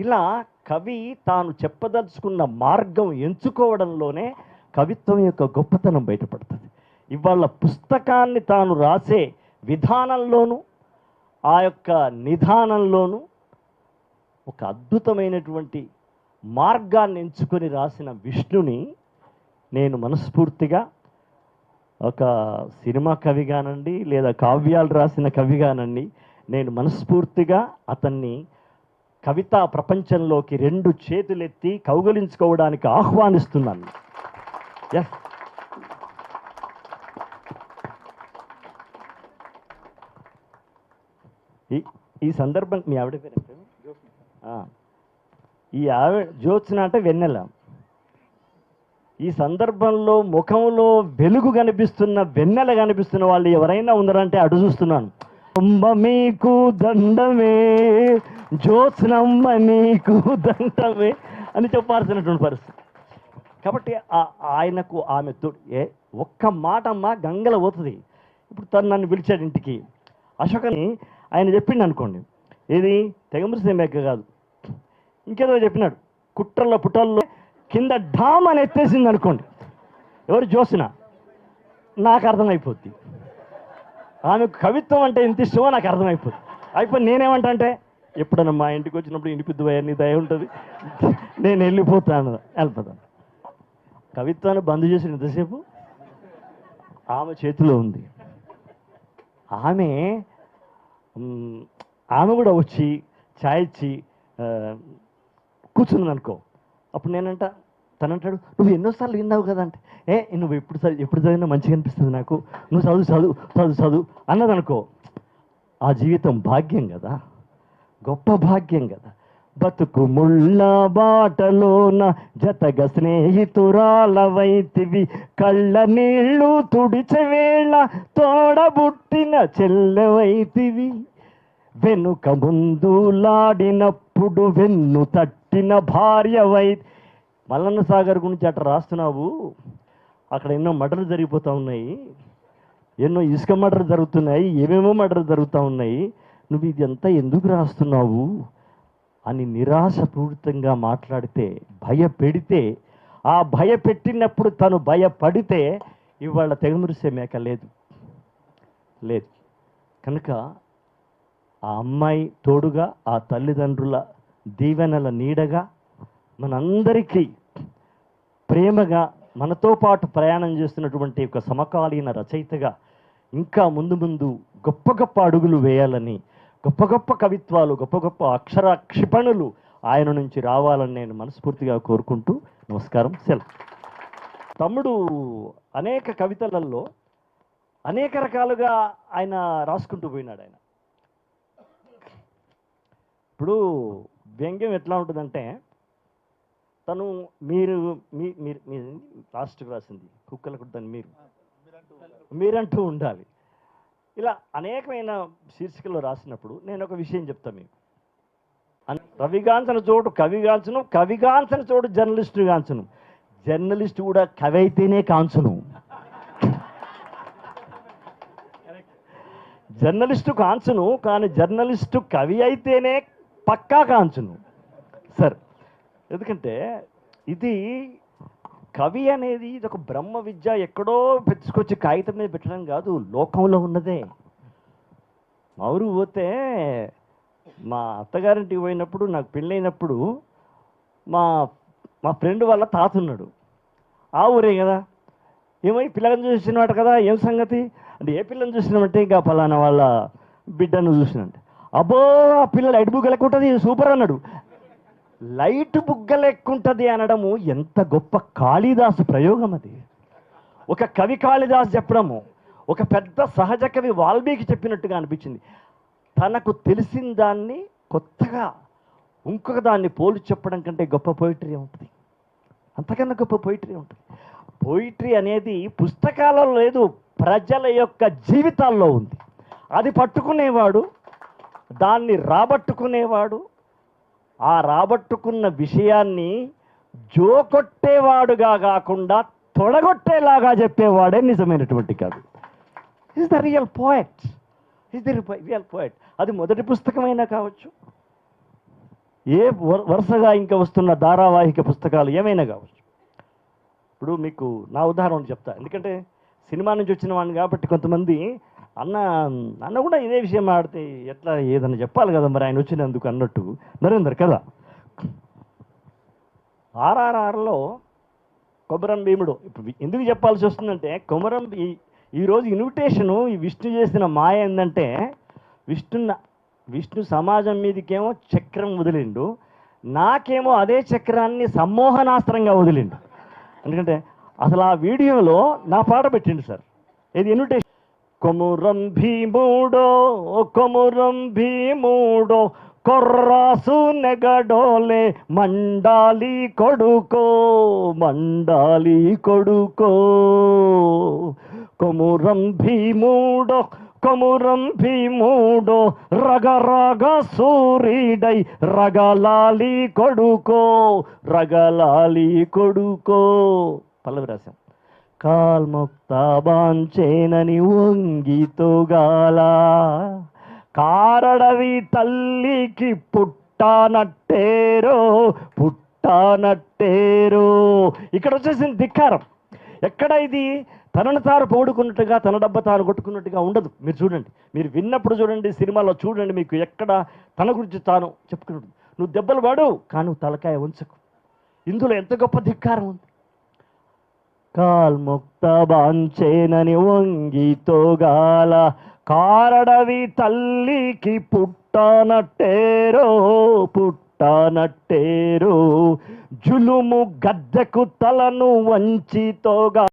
ఇలా కవి తాను చెప్పదలుచుకున్న మార్గం ఎంచుకోవడంలోనే కవిత్వం యొక్క గొప్పతనం బయటపడుతుంది. ఇవాళ పుస్తకాన్ని తాను రాసే విధానంలోనూ ఆ యొక్క నిధానంలోనూ ఒక అద్భుతమైనటువంటి మార్గాన్ని ఎంచుకొని రాసిన విష్ణుని నేను మనస్ఫూర్తిగా ఒక సినిమా కవిగానండి లేదా కావ్యాలు రాసిన కవిగానండి నేను మనస్ఫూర్తిగా అతన్ని కవిత ప్రపంచంలోకి రెండు చేతులెత్తి కౌగలించుకోవడానికి ఆహ్వానిస్తున్నాను. ఎస్ ఈ ఈ సందర్భం మీ ఆవిడ పేరు ఈ ఆవిడ జ్యోత్స్న అంటే వెన్నెల. ఈ సందర్భంలో ముఖంలో వెలుగు కనిపిస్తున్న వెన్నెల కనిపిస్తున్న వాళ్ళు ఎవరైనా ఉన్నారంటే అటు చూస్తున్నాను. కుంభ మీకు దండమే జ్యోత్స్నమ్మ నీకు దండమే అని చెప్పాల్సినటువంటి పరిస్థితి. కాబట్టి ఆ- ఆయనకు ఆమె తోడు ఏ ఒక్క మాట అమ్మ గంగల పోతుంది. ఇప్పుడు తను నన్ను పిలిచాడు ఇంటికి. అశోకని ఆయన చెప్పిండు అనుకోండి. ఇది తెగమృసి మేక కాదు. ఇంకేదో చెప్పినాడు. కుట్రల్లో పుట్టల్లో కింద డామ్ అని ఎత్తేసింది అనుకోండి. ఎవరు జోసిన నాకు అర్థమైపోద్ది. ఆమెకు కవిత్వం అంటే ఎంత ఇష్టమో నాకు అర్థమైపోద్ది. అయిపోయి నేనేమంటా అంటే ఎప్పుడన్నా మా ఇంటికి వచ్చినప్పుడు ఇంటి పెద్ద నీ దయ ఉంటుంది. నేను వెళ్ళిపోతాను. వెళ్ళిపోతాను కవిత్వాన్ని బంద్ చేసిన ఎంతసేపు? ఆమె చేతిలో ఉంది. ఆమె ఆమె కూడా వచ్చి ఛాయ్ ఇచ్చి కూర్చుంది అనుకో అప్పుడు నేనంట తనంటాడు నువ్వు ఎన్నోసార్లు విన్నావు కదా అంటే ఏ నువ్వు ఎప్పుడు చదివి ఎప్పుడు చదివినా మంచిగా అనిపిస్తుంది నాకు. నువ్వు చదువు చదువు చదువు చదువు అన్నదనుకో. ఆ జీవితం భాగ్యం కదా. గొప్ప భాగ్యం కదా. బతుకు ముళ్ళ బాటలోన జతగ స్నేహితురాలవైతివి. కళ్ళ నీళ్ళు తుడిచవేళ తోడబుట్టిన చెల్లెవైతివి. వెనుక ముందులాడినప్పుడు వెన్ను తట్టిన భార్యవై మల్లన్న సాగర్ గురించి అట్లా రాస్తున్నావు? అక్కడ ఎన్నో మటర్లు జరిగిపోతూ ఉన్నాయి. ఎన్నో ఇసుక మటర్లు జరుగుతున్నాయి. ఏమేమో మటర్లు జరుగుతూ ఉన్నాయి. నువ్వు ఇది అంతా ఎందుకు రాస్తున్నావు? అని నిరాశపూరితంగా మాట్లాడితే భయపెడితే ఆ భయపెట్టినప్పుడు తను భయపడితే ఇవాళ తెగమురిసే మేక లేదు. లేదు. కనుక ఆ అమ్మాయి తోడుగా ఆ తల్లిదండ్రుల దీవెనల నీడగా మనందరికీ ప్రేమగా మనతో పాటు ప్రయాణం చేస్తున్నటువంటి ఒక సమకాలీన రచయితగా ఇంకా ముందు ముందు గొప్ప గొప్ప అడుగులు వేయాలని గొప్ప గొప్ప కవిత్వాలు గొప్ప గొప్ప అక్షర క్షిపణులు ఆయన నుంచి రావాలని నేను మనస్ఫూర్తిగా కోరుకుంటూ నమస్కారం సెలవు. తమ్ముడు అనేక కవితలలో అనేక రకాలుగా ఆయన రాసుకుంటూ పోయినాడు ఆయన. ఇప్పుడు వ్యంగ్యం ఎట్లా ఉంటుందంటే తను మీరు మీ మీరు మీ లాస్ట్కి రాసింది కుక్కలకు దాన్ని మీరు. మీరంటూ ఉండాలి. ఇలా అనేకమైన శీర్షికలు రాసినప్పుడు నేను ఒక విషయం చెప్తాను మీకు. అన్- రవిగాంచన చోటు కవిగాంచను కవిగాంచన చోటు జర్నలిస్టు గాంచను. జర్నలిస్ట్ కూడా కవి అయితేనే కాంచును. జర్నలిస్టు కాంచును కానీ జర్నలిస్టు కవి అయితేనే పక్కా కాంచును. సార్ ఎందుకంటే ఇది కవి అనేది ఇది ఒక బ్రహ్మ విద్య ఎక్కడో పెంచుకొచ్చి కాగితం మీద పెట్టడం కాదు లోకంలో ఉన్నదే. మా ఊరు పోతే మా అత్తగారింటికి పోయినప్పుడు నాకు పెళ్ళైనప్పుడు మా మా ఫ్రెండ్ వాళ్ళ తాత ఉన్నాడు. ఆ ఊరే కదా. ఏమో పిల్లలను పిల్లని చూసినవాట కదా ఏం సంగతి? అంటే ఏ పిల్లని చూసినామంటే ఇంకా ఫలానా వాళ్ళ బిడ్డను చూసినంటే అబ్బో ఆ పిల్లలు ఎడు బుగ్గలెక్కుంటుంది సూపర్ అన్నాడు. లైట్ బుగ్గలెక్కుంటుంది అనడము ఎంత గొప్ప కాళిదాసు ప్రయోగం అది. ఒక కవి కాళిదాసు చెప్పడము ఒక పెద్ద సహజ కవి వాల్మీకి చెప్పినట్టుగా అనిపించింది. తనకు తెలిసిన దాన్ని కొత్తగా ఇంకొక దాన్ని పోలి చెప్పడం కంటే గొప్ప పోయిటరీ ఉంటుంది. అంతకన్నా గొప్ప పోయిటరీ ఉంటుంది. పోయిటరీ అనేది పుస్తకాలలో లేదు ప్రజల యొక్క జీవితాల్లో ఉంది. అది పట్టుకునేవాడు దాన్ని రాబట్టుకునేవాడు ఆ రాబట్టుకున్న విషయాన్ని జోకొట్టేవాడుగా కాకుండా తొడగొట్టేలాగా చెప్పేవాడే నిజమైనటువంటి కాదు. Is the real poet is the real poet అది మొదటి పుస్తకమైనా కావచ్చు. ఏ వరుసగా ఇంకా వస్తున్న ధారావాహిక పుస్తకాలు ఏమైనా కావచ్చు. ఇప్పుడు మీకు నా ఉదాహరణ చెప్తా. ఎందుకంటే సినిమా నుంచి వచ్చిన వాడిని కాబట్టి కొంతమంది అన్న అన్న కూడా ఇదే విషయం ఆడితే ఎట్లా ఏదన్నా చెప్పాలి కదా మరి ఆయన వచ్చినందుకు అన్నట్టు. నరేందర్ కదా? ఆర్ఆర్ఆర్లో కొమరం భీముడు ఇప్పుడు ఎందుకు చెప్పాల్సి వస్తుందంటే కొమరం ఈ ఈరోజు ఇన్విటేషను ఈ విష్ణు చేసిన మాయ ఏంటంటే విష్ణు విష్ణు సమాజం మీదకేమో చక్రం వదిలిండు నాకేమో అదే చక్రాన్ని సమ్మోహనాస్త్రంగా వదిలిండు. ఎందుకంటే అసలు ఆ వీడియోలో నా పాట పెట్టిండు సార్. ఇది ఇన్విటేషన్? కొమురం భీముడో కొమురం భీముడో కొర్రాసు నెగడోలే మండాలి కొడుకో మండాలి కొడుకో. కొమురం భీముడో కొమురం భీముడో రగరగ సూరీడై రగలాలి కొడుకో రగలాలి కొడుకో. పల్లవి రాశాం. కాల్ముక్త బాంచేనని వంగితోగాల. కారడవి తల్లికి పుట్టానట్టేరో పుట్టానట్టేరో. ఇక్కడ వచ్చేసింది ధిక్కారం. ఎక్కడ ఇది తనను తాను పోడుకున్నట్టుగా తన డబ్బ తాను కొట్టుకున్నట్టుగా ఉండదు. మీరు చూడండి. మీరు విన్నప్పుడు చూడండి సినిమాలో చూడండి మీకు ఎక్కడ తన గురించి తాను చెప్పుకున్నట్టు నువ్వు దెబ్బలు వాడు కానీ నువ్వు తలకాయ ఉంచకు ఇందులో ఎంత గొప్ప ధిక్కారం ఉంది? కాల్ముక్త బాంచేనని వంగితోగాల కారడవి తల్లికి పుట్టానట్టేరో పుట్టానట్టేరో. జులుము గద్దెకు తలను వంచితోగా